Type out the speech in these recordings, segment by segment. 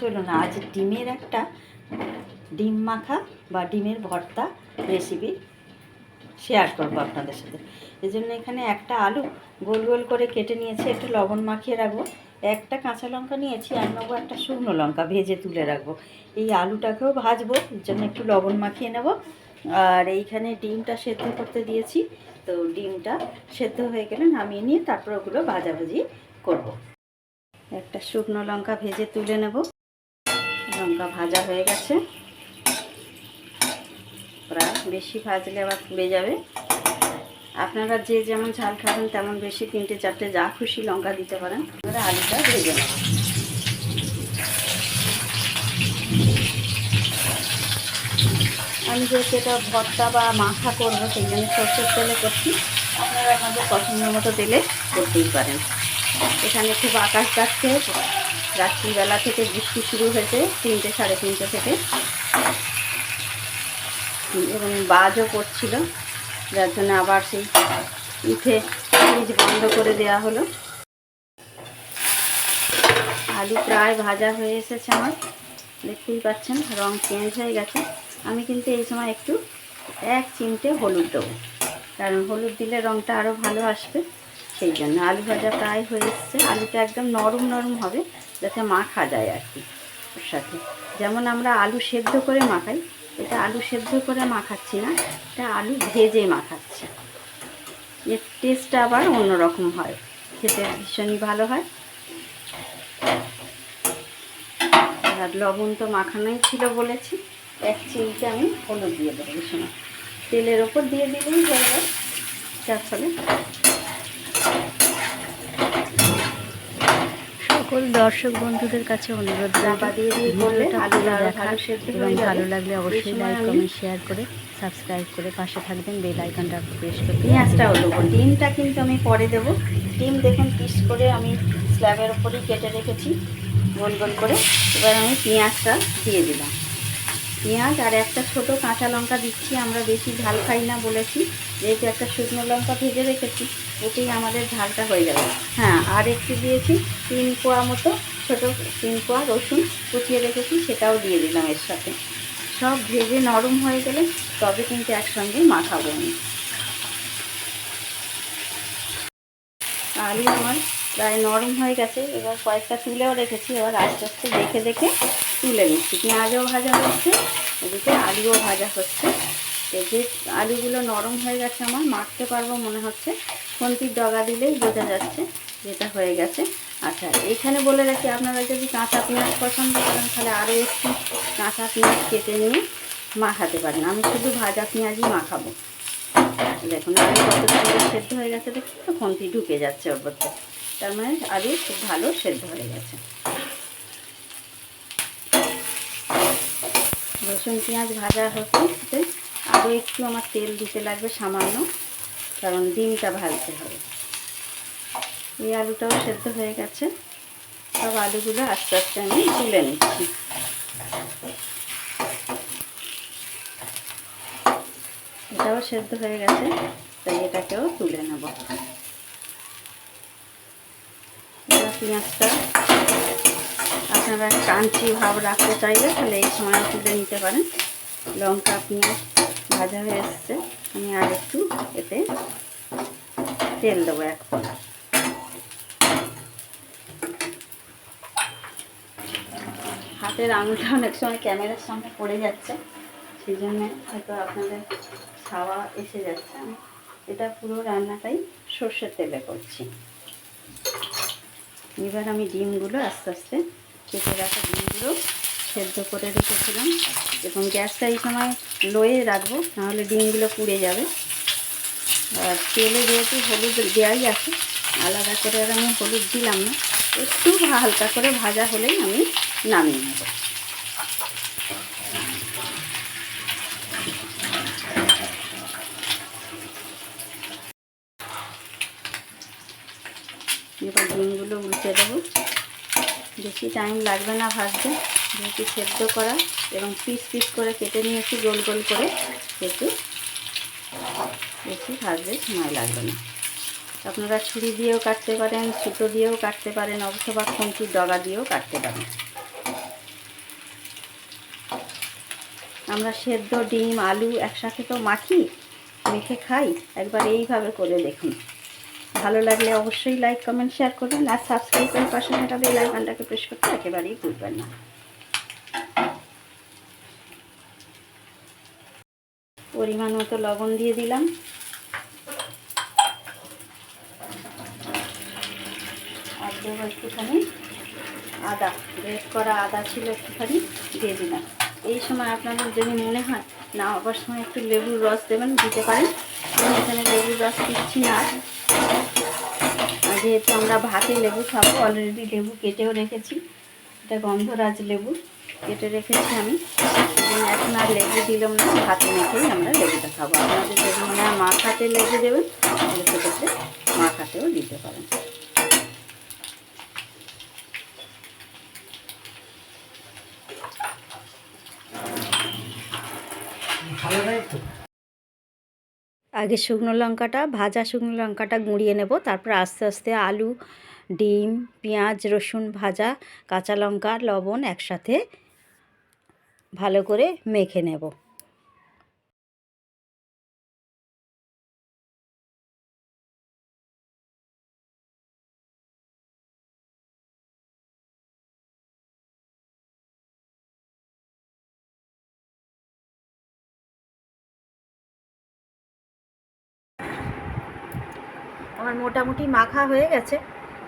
চলুন আজ ডিমের একটা ডিম মাখা বা ডিমের ভর্তা রেসিপি শেয়ার করব আপনাদের সাথে। এই জন্য এখানে একটা আলু গোল গোল করে কেটে নিয়েছি, একটু লবণ মাখিয়ে রাখব। একটা কাঁচা লঙ্কা নিয়েছি, আর নেব একটা শুকনো লঙ্কা ভেজে তুলে রাখব। এই আলুটাকেও ভাজবো, এর জন্য একটু লবণ মাখিয়ে নেব। আর এইখানে ডিমটা সেদ্ধ করতে দিয়েছি, তো ডিমটা সেদ্ধ হয়ে গেলে নামিয়ে নিয়ে তারপর ওগুলো ভাজাভাজি করব। একটা শুকনো লঙ্কা ভেজে তুলে নেব। লঙ্কা ভাজা হয়ে গেছে। প্রায় বেশি ভাজলে আবার পুড়ে যাবে। আপনারা যে যেমন ঝাল খাবেন, তেমন বেশি তিনটে চারটে যা খুশি লঙ্কা দিতে পারেন। এবারে আলুটা ভেজে নেব আমি যেহেতু এটা ভর্তা বা মাখা করব, সেই জন্য সরষের তেলে করছি। আপনারা আপনাদের পছন্দ মতো তেলে করতেই পারেন। এখানে খুব আকাশ যাচ্ছে রাত্রিবেলা থেকে বৃষ্টি শুরু হয়েছে, তিনটে সাড়ে তিনটে থেকে। এবং বাজও পড়ছিল, যার জন্য আবার সেই উঠে ফ্রিজ বন্ধ করে দেওয়া হলো। আলু প্রায় ভাজা হয়ে এসেছে আমার, দেখতেই পাচ্ছেন, রং চেঞ্জ হয়ে গেছে। আমি কিন্তু এই সময় একটু এক চিমটে হলুদ দেবো, কারণ হলুদ দিলে রংটা আরও ভালো আসবে, সেই জন্য আলু ভাজা প্রায় হয়ে এসছে। আলুটা একদম নরম নরম হবে যাতে মাখা যায় আর কি ওর সাথে। যেমন আমরা আলু সেদ্ধ করে মাখাই, এটা আলু সেদ্ধ করে মাখাচ্ছি না, এটা আলু ভেজে মাখাচ্ছি। এর টেস্টটা আবার অন্যরকম হয়, খেতে ভীষণই ভালো হয়। আর লবণ তো মাখানোই ছিল বলেছি, এক চিমটে আমি হলুদ দিয়ে দেবো সময় তেলের ওপর দিয়ে দিলেই হয়ে যায়, যার ফলে সকল দর্শক বন্ধুদের কাছে অনুরোধ এবং ভালো লাগলে অবশ্যই লাইক কমেন্ট শেয়ার করে সাবস্ক্রাইব করে পাশে থাকবেন। বেল আইকনটা প্রেস করতে পেঁয়াজটাও দেবো ডিমটা কিন্তু আমি পরে দেবো। ডিম দেখুন পিস করে আমি স্ল্যাবের ওপরেই কেটে রেখেছি। গোল গোল করে। এবার আমি পেঁয়াজটা দিয়ে দিলাম। পেঁয়াজ আর একটা ছোট কাঁচা লঙ্কা দিচ্ছি। আমরা বেশি ঝাল খাই না বলেছি। যেহেতু একটা শুকনো লঙ্কা ভেজে রেখেছি। এতেই আমাদের ঝালটা হয়ে যাবে হ্যাঁ আর একটু দিয়েছি তিন কোয়া মতো, ছোট তিন কোয়া রসুন কুচিয়ে রেখেছি, সেটাও দিয়ে দিলাম এর সাথে। সব ভেজে নরম হয়ে গেলে তবে কিন্তু একসঙ্গে মাখাবো আমি। আলু আমার প্রায় নরম হয়ে গেছে, এবার কয়েকটা তুলেও রেখেছি, এবার আস্তে আস্তে দেখে দেখে তুলে নিচ্ছি। পেঁয়াজও ভাজা হচ্ছে, এদিকে আলুও ভাজা হচ্ছে। তো যে আলুগুলো নরম হয়ে গেছে আমার, মাখতে পারব মনে হচ্ছে। খন্তির ডগা দিলেই বোঝা যাচ্ছে যেটা হয়ে গেছে। আচ্ছা এখানে বলে রাখি, আপনারা যদি কাঁচা পেঁয়াজ পছন্দ করেন, তাহলে আরও একটু কাঁচা পেঁয়াজ কেটে নিয়ে মাখাতে পারেন। আমি শুধু ভাজা পেঁয়াজই মাখাবো। দেখুন সেদ্ধ হয়ে গেছে, দেখুন তো, খন্তি ঢুকে যাচ্ছে ওর মধ্যে। তার মানে আলু খুব ভালো সেদ্ধ হয়ে গেছে। রসুন পেঁয়াজ ভাজা হচ্ছে আরও একটু আমার তেল দিতে লাগবে সামান্য, কারণ ডিমটা ভাজতে হবে। এই আলুটাও সেদ্ধ হয়ে গেছে। সব আলুগুলো আস্তে আস্তে আমি তুলে নিচ্ছি। এটাও সেদ্ধ হয়ে গেছে, তাই এটাকেও তুলে নেব। পেঁয়াজটা, আপনারা কাঞ্চি ভাব রাখতে চাইলে তাহলে এই সময় তুলে নিতে পারেন। লঙ্কা পেঁয়াজ ভাজা হয়ে এসছে। আমি আর একটু এতে তেল দেবো এক হাতের আঙুলটা অনেক সময় ক্যামেরার সামনে পড়ে যাচ্ছে, সেই জন্যে হয়তো আপনাদের খাওয়া এসে যাচ্ছে। এটা পুরো রান্নাটাই সর্ষের তেলে করছি। এবার আমি ডিমগুলো আস্তে আস্তে কেটে রাখা ডিমগুলো সেদ্ধ করে রেখেছিলাম এবং গ্যাসটা এই সময় লোয়ে রাখব, নাহলে ডিমগুলো পুড়ে যাবে। আর তেলে যেহেতু হলুদ দেওয়াই আছে, আলাদা করে আর আমি হলুদ দিলাম না, একটু হালকা করে ভাজা হলেই আমি নামিয়ে নেব। এবার ডিমগুলো উল্টে দেবো। বেশি টাইম লাগবে না ভাজতে। যেহেতু সেদ্ধ করা এবং পিস পিস করে কেটে নিয়েছি, গোল গোল করে সেহেতু বেশি ভাজতে সময় লাগবে না। আপনারা ছুরি দিয়েও কাটতে পারেন, সুতো দিয়েও কাটতে পারেন, অথবা খুঁটির ডগা দিয়েও কাটতে পারেন। আমরা সেদ্ধ ডিম, আলু একসাথে তো মাখি, মেখে খাই। একবার এইভাবে করে দেখুন। ভালো লাগলে অবশ্যই লাইক কমেন্ট শেয়ার করবেন আর সাবস্ক্রাইব করে পাশে থাকা বেল আইকনটাকে প্রেস করতে একেবারেই ভুলবেন না। পরিমাণ মতো লবণ দিয়ে দিলাম। আর দেবো একটুখানি আদা। গ্রেট করা আদা ছিল একটুখানি দিয়ে দিলাম। এই সময় আপনাদের যদি মনে হয়, না আবার সময় একটু লেবুর রস দেবেন, দিতে পারেন। আমি এখানে লেবুর রস দিচ্ছি না। যেহেতু আমরা ভাতে লেবু খাব অলরেডি লেবু কেটেও রেখেছি। এটা গন্ধরাজ লেবু, কেটে রেখেছি আমি। এখন আর লেবু দিলাম না, ভাতে মেখেই আমরা লেবুটা খাব। আপনাদের যদি মনে হয় মা খাতে লেবু দেবেন, তাহলে সেক্ষেত্রে মা খাতেও দিতে পারেন। আগে শুকনো লঙ্কাটা, ভাজা শুকনো লঙ্কাটা গুঁড়িয়ে নেব। তারপর আস্তে আস্তে আলু, ডিম, পেঁয়াজ, রসুন ভাজা, কাঁচা লঙ্কা, লবণ একসাথে ভালো করে মেখে নেব। আমার মোটামুটি মাখা হয়ে গেছে।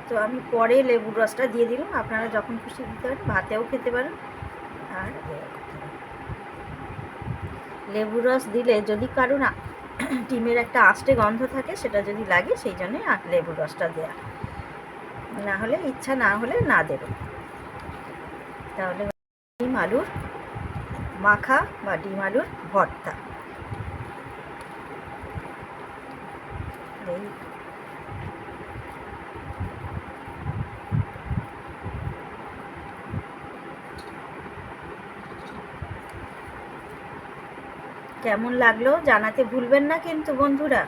তো আমি পরে লেবুর রসটা দিয়ে দিলাম। আপনারা যখন খুশি দিতে পারেন, ভাতেও খেতে পারেন। আর। লেবুর রস দিলে যদি কারও না ডিমের একটা আষ্টে গন্ধ থাকে, সেটা যদি লাগে, সেই জন্যে লেবুর রসটা দেয়া। না হলে ইচ্ছা না হলে না দেবে তাহলে ডিম আলুর মাখা বা ডিম আলুর ভর্তা। এই কেমন লাগল জানাতে ভুলবেন না কিন্তু বন্ধুরা।